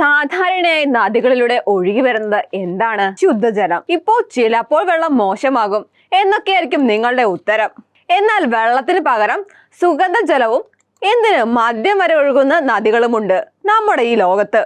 സാധാരണയായി നദികളിലൂടെ ഒഴുകി വരുന്നത് എന്താണ്? ശുദ്ധജലം. ഇപ്പോ ചിലപ്പോൾ വെള്ളം മോശമാകും എന്നൊക്കെയായിരിക്കും നിങ്ങളുടെ ഉത്തരം. എന്നാൽ വെള്ളത്തിന് പകരം സുഗന്ധജലവും എന്തിന് മദ്യം വരെ ഒഴുകുന്ന നദികളുമുണ്ട് നമ്മുടെ ഈ ലോകത്ത്.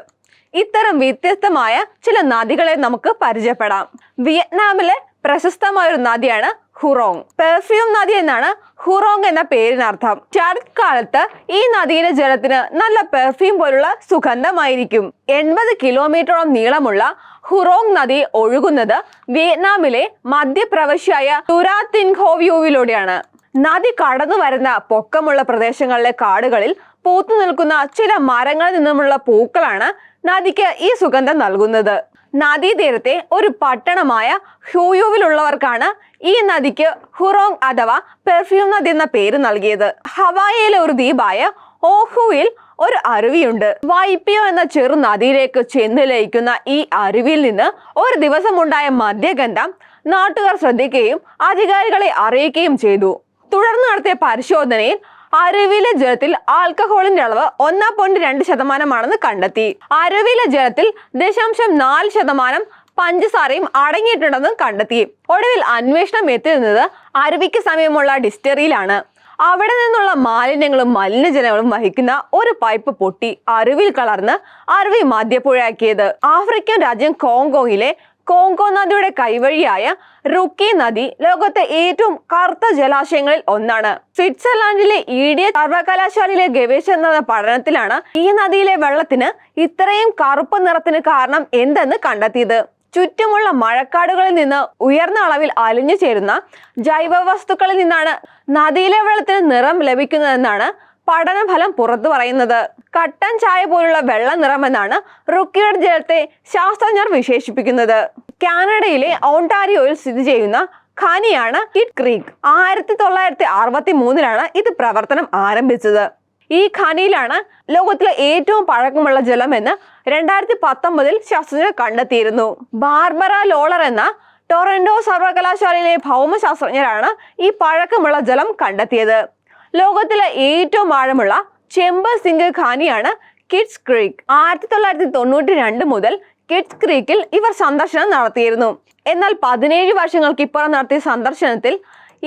ഇത്തരം വ്യത്യസ്തമായ ചില നദികളെ നമുക്ക് പരിചയപ്പെടാം. വിയറ്റ്നാമിലെ പ്രശസ്തമായ ഒരു നദിയാണ് ഹുറോങ്. പെർഫ്യൂം നദി എന്നാണ് ഹുറോങ് എന്ന പേരിനർത്ഥം. ശരത്കാലത്ത് ഈ നദിയിലെ ജലത്തിന് നല്ല പെർഫ്യൂം പോലുള്ള സുഗന്ധമായിരിക്കും. എൺപത് കിലോമീറ്ററോളം നീളമുള്ള ഹുറോങ് നദി ഒഴുകുന്നത് വിയറ്റ്നാമിലെ മധ്യപ്രവശ്യായ തുരാത്തിൻഹോവ്യൂവിലൂടെയാണ്. നദി കടന്നു വരുന്ന പൊക്കമുള്ള പ്രദേശങ്ങളിലെ കാടുകളിൽ പൂത്തു നിൽക്കുന്ന ചില മരങ്ങളിൽ നിന്നുമുള്ള പൂക്കളാണ് നദിക്ക് ഈ സുഗന്ധം നൽകുന്നത്. നദീതീരത്തെ ഒരു പട്ടണമായ ഹ്യൂയുവിലുള്ളവർക്കാണ് ഈ നദിക്ക് ഹുറോങ് അഥവാ പെർഫ്യൂം നദി എന്ന പേര് നൽകിയത്. ഹവായിയിലെ ഒരു ദ്വീപായ ഓഹുവിൽ ഒരു അരുവിയുണ്ട്. വൈപ്പിയോ എന്ന ചെറു നദിയിലേക്ക് ചെന്ന് ലയിക്കുന്ന ഈ അരുവിയിൽ നിന്ന് ഒരു ദിവസമുണ്ടായ മദ്യഗന്ധം നാട്ടുകാർ ശ്രദ്ധിക്കുകയും അധികാരികളെ അറിയിക്കുകയും ചെയ്തു. തുടർന്ന് നടത്തിയ പരിശോധനയിൽ അരുവിയിലെ ജലത്തിൽ ആൽക്കഹോളിന്റെ അളവ് ഒന്നാം പോയിന്റ് രണ്ട് ശതമാനമാണെന്ന് കണ്ടെത്തി. അരുവിയിലെ ജലത്തിൽ ദശാംശം നാല് ശതമാനം പഞ്ചസാരയും അടങ്ങിയിട്ടുണ്ടെന്ന് കണ്ടെത്തി. ഒടുവിൽ അന്വേഷണം എത്തിയിരുന്നത് അരുവിക്ക് സമീപമുള്ള ഡിസ്റ്ററിയിലാണ്. അവിടെ നിന്നുള്ള മാലിന്യങ്ങളും മലിനജലങ്ങളും വഹിക്കുന്ന ഒരു പൈപ്പ് പൊട്ടി അരുവിൽ കളർന്ന് അരുവി മധ്യപ്പുഴയാക്കിയത് ആഫ്രിക്കൻ രാജ്യം കോങ്കോയിലെ കോങ്കോ നദിയുടെ കൈവഴിയായ റുക്കി നദി ലോകത്തെ ഏറ്റവും കറുത്ത ജലാശയങ്ങളിൽ ഒന്നാണ്. സ്വിറ്റ്സർലാൻഡിലെ ഈഡിയ സർവകലാശാലയിലെ നടന്ന പഠനത്തിലാണ് ഈ നദിയിലെ വെള്ളത്തിന് ഇത്രയും കറുപ്പ് നിറത്തിന് കാരണം എന്തെന്ന് കണ്ടെത്തിയത്. ചുറ്റുമുള്ള മഴക്കാടുകളിൽ നിന്ന് ഉയർന്ന അളവിൽ അലിഞ്ഞു ചേരുന്ന ജൈവ വസ്തുക്കളിൽ നിന്നാണ് നദിയിലെ വെള്ളത്തിന് നിറം ലഭിക്കുന്നതെന്നാണ് പഠനഫലം പുറത്തു പറയുന്നത്. കട്ടൻ ചായ പോലുള്ള വെള്ള നിറമെന്നാണ് റുക്കിയുടെ ജലത്തെ ശാസ്ത്രജ്ഞർ വിശേഷിപ്പിക്കുന്നത്. കാനഡയിലെ ഓണ്ടാരിയോയിൽ സ്ഥിതി ചെയ്യുന്ന ഖനിയാണ് കിഡ് ക്രീക്ക്. ആയിരത്തി തൊള്ളായിരത്തി അറുപത്തി മൂന്നിലാണ് ഇത് പ്രവർത്തനം ആരംഭിച്ചത്. ഈ ഖനിയിലാണ് ലോകത്തിലെ ഏറ്റവും പഴക്കമുള്ള എന്ന് രണ്ടായിരത്തി പത്തൊമ്പതിൽ ശാസ്ത്രജ്ഞർ കണ്ടെത്തിയിരുന്നു. ബാർബറ ലോളർ എന്ന ടൊറന്റോ സർവകലാശാലയിലെ ഭൗമശാസ്ത്രജ്ഞരാണ് ഈ പഴക്കമുള്ള ജലം കണ്ടെത്തിയത്. ലോകത്തിലെ ഏറ്റവും ആഴമുള്ള ചെമ്പ് സിംഗ് ഖാനിയാണ് കിഡ്സ് ക്രീക്ക്. ആയിരത്തി തൊള്ളായിരത്തി തൊണ്ണൂറ്റി രണ്ട് മുതൽ കിഡ്സ് ക്രീക്കിൽ ഇവർ സന്ദർശനം നടത്തിയിരുന്നു. എന്നാൽ പതിനേഴ് വർഷങ്ങൾക്ക് ഇപ്പുറം നടത്തിയ സന്ദർശനത്തിൽ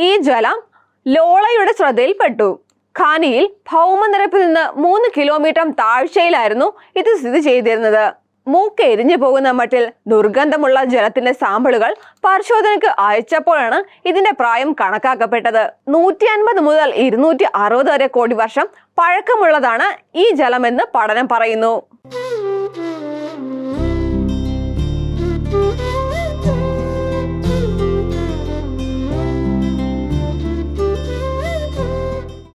ഈ ജലം ലോളയുടെ ശ്രദ്ധയിൽപ്പെട്ടു. ഖാനിയിൽ ഭൗമനിരപ്പിൽ നിന്ന് മൂന്ന് കിലോമീറ്റർ താഴ്ചയിലായിരുന്നു ഇത് സ്ഥിതി ചെയ്തിരുന്നത്. മൂക്ക് എരിഞ്ഞു പോകുന്ന മട്ടിൽ ദുർഗന്ധമുള്ള ജലത്തിന്റെ സാമ്പിളുകൾ പരിശോധനയ്ക്ക് അയച്ചപ്പോഴാണ് ഇതിന്റെ പ്രായം കണക്കാക്കപ്പെട്ടത്. നൂറ്റി അൻപത് മുതൽ ഇരുന്നൂറ്റി അറുപത് വരെ കോടി വർഷം പഴക്കമുള്ളതാണ് ഈ ജലമെന്ന് പഠനം പറയുന്നു.